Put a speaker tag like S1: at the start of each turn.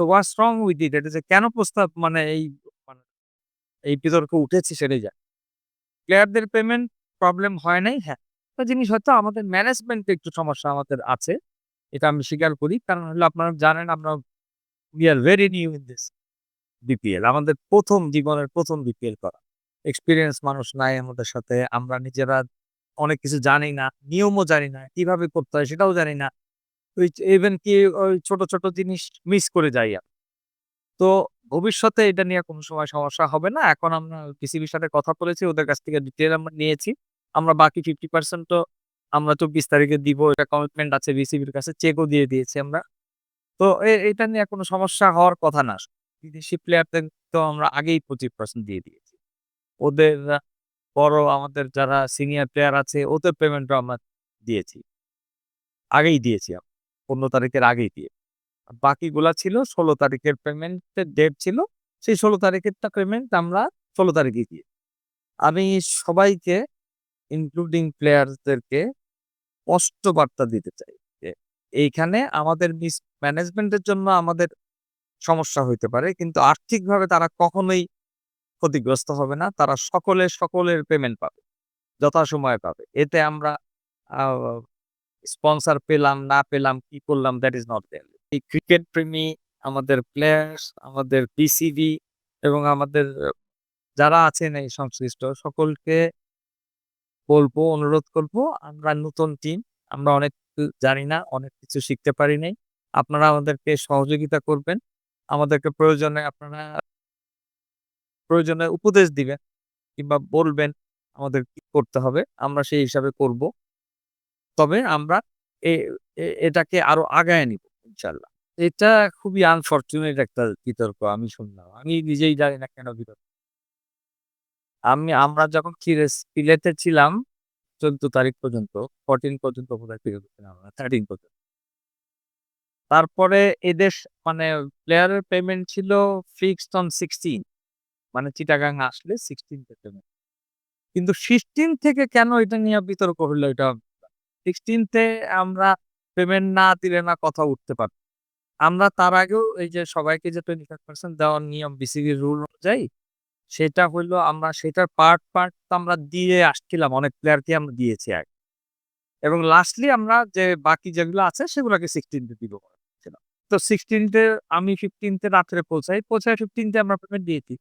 S1: তো হোয়াটস wrong with it? এটা যে কেন প্রস্তাব মানে এই মানে এই বিতর্ক উঠেছে সেটাই জানি। প্লেয়ারদের পেমেন্ট প্রবলেম হয় নাই, হ্যাঁ। একটা জিনিস হয়তো আমাদের ম্যানেজমেন্টে একটু সমস্যা আমাদের আছে। এটা আমি স্বীকার করি। কারণ হলো আপনারা জানেন আমরা we are very new in this BPL. আমাদের প্রথম জীবনের প্রথম বিপিএল করা। এক্সপিরিয়েন্স মানুষ নাই আমাদের সাথে। আমরা নিজেরা অনেক কিছু জানি না, নিয়মও জানি না, কীভাবে করতে হয় সেটাও জানি না। ওই ইভেন কি ওই ছোট, ছোট জিনিস মিস করে যাই আমি। তো ভবিষ্যতে এটা নিয়ে কোনো সময় সমস্যা হবে না। এখন আমরা বিসিবির সাথে কথা বলেছি। ওদের কাছ থেকে ডিটেল আমরা নিয়েছি। আমরা বাকি 50% তো আমরা ২৪ তারিখে দিব। এটা কমিটমেন্ট আছে বিসিবির কাছে। চেকও দিয়ে দিয়েছি আমরা। তো এটা নিয়ে কোনো সমস্যা হওয়ার কথা না। বিদেশি প্লেয়ারদের তো আমরা আগেই 25% দিয়ে দিয়েছি। ওদের বড় আমাদের যারা সিনিয়র প্লেয়ার আছে ওদের পেমেন্টও আমরা দিয়েছি। আগেই দিয়েছি আমরা। ১৫ তারিখের আগেই দিয়ে। বাকিগুলা ছিল ১৬ তারিখের পেমেন্টের ডেট ছিল। সেই ১৬ তারিখেরটা পেমেন্ট আমরা ষোলো তারিখে দিয়ে আমি সবাইকে ইনক্লুডিং প্লেয়ারদেরকে স্পষ্ট বার্তা দিতে চাই যে, এইখানে আমাদের মিস ম্যানেজমেন্টের জন্য আমাদের সমস্যা হইতে পারে। কিন্তু আর্থিকভাবে তারা কখনোই ক্ষতিগ্রস্ত হবে না। তারা সকলে সকলের পেমেন্ট পাবে। যথাসময়ে পাবে। এতে আমরা স্পন্সর পেলাম, না পেলাম, কি করলাম দ্যাট ইজ নট দেয়ার। এই ক্রিকেট প্রেমী, আমাদের প্লেয়ার্স, আমাদের বিসিবি এবং আমাদের যারা আছেন এই সংশ্লিষ্ট সকলকে বলব, অনুরোধ করব আমরা নতুন টিম। আমরা অনেক জানি না, অনেক কিছু শিখতে পারি নাই। আপনারা আমাদেরকে সহযোগিতা করবেন। আমাদেরকে প্রয়োজনে আপনারা প্রয়োজনে উপদেশ দিবেন কিংবা বলবেন আমাদের কি করতে হবে। আমরা সেই হিসাবে করব। তবে আমরা এটাকে আরও আগায় নিব ইনশাআল্লাহ। এটা খুবই আনফরচুনেট একটা বিতর্ক আমি শুনলাম। আমি নিজেই জানি না কেন বিতর্ক আমি আমরা যখন সিলেটে ছিলাম ১৪ তারিখ পর্যন্ত, 14 পর্যন্ত বোধহয় সিলেটে ছিলাম আমরা, 13 পর্যন্ত। তারপরে এদের মানে প্লেয়ারের পেমেন্ট ছিল ফিক্সড অন 16 মানে চিটাগাং আসলে সিক্সটিন পেমেন্ট। কিন্তু 15 থেকে কেন এটা নিয়ে বিতর্ক হইল এটা 16 তে আমরা পেমেন্ট না দিলে না কথা উঠতে পারত। আমরা তার আগেও এই যে সবাইকে যে 25% দেওয়ার নিয়ম বিসিবির রুল অনুযায়ী সেটা হইল আমরা সেটার পার্ট, পার্ট তো আমরা দিয়ে আসছিলাম। অনেক প্লেয়ারকে আমরা দিয়েছি আগে। এবং লাস্টলি আমরা যে বাকি যেগুলো আছে সেগুলোকে 16 তে দিব তো 16 তে আমি 15 তে রাত্রে পৌঁছাই। পৌঁছায় 15 তে আমরা পেমেন্ট দিয়েছি।